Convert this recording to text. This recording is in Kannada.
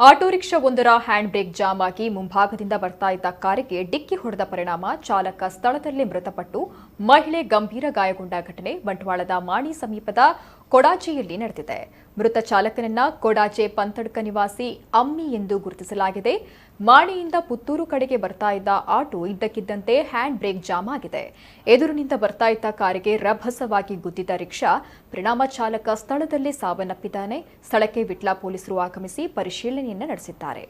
ಆಟೋ ಹ್ಯಾಂಡ್ ಬ್ರೇಕ್ ಜಾಮ್ ಆಗಿ ಮುಂಭಾಗದಿಂದ ಬರ್ತಾ ಇದ್ದ ಕಾರಿಗೆ ಡಿಕ್ಕಿ ಹೊಡೆದ ಪರಿಣಾಮ ಚಾಲಕ ಸ್ಥಳದಲ್ಲೇ ಮೃತಪಟ್ಟು ಮಹಿಳೆ ಗಂಭೀರ ಗಾಯಗೊಂಡ ಘಟನೆ ಬಂಟ್ವಾಳದ ಮಾಣಿ ಸಮೀಪದ ಕೊಡಾಜೆಯಲ್ಲಿ ನಡೆದಿದೆ. ಮೃತ ಚಾಲಕನನ್ನ ಕೊಡಾಜೆ ಪಂತಡ್ಕ ನಿವಾಸಿ ಅಮ್ಮಿ ಎಂದು ಗುರುತಿಸಲಾಗಿದೆ. ಮಾಣಿಯಿಂದ ಪುತ್ತೂರು ಕಡೆಗೆ ಬರ್ತಾ ಇದ್ದ ಆಟೋ ಇದ್ದಕ್ಕಿದ್ದಂತೆ ಹ್ಯಾಂಡ್ ಬ್ರೇಕ್ ಜಾಮ್ ಆಗಿದೆ. ಎದುರಿನಿಂದ ಬರ್ತಾ ಇದ್ದ ಕಾರಿಗೆ ರಭಸವಾಗಿ ಗುದ್ದಿದ ರಿಕ್ಷಾ ಪರಿಣಾಮ ಚಾಲಕ ಸ್ಥಳದಲ್ಲೇ ಸಾವನ್ನಪ್ಪಿದ್ದಾನೆ. ಸ್ಥಳಕ್ಕೆ ವಿಟ್ಲಾ ಪೊಲೀಸರು ಆಗಮಿಸಿ ಪರಿಶೀಲನೆಯನ್ನು ನಡೆಸಿದ್ದಾರೆ.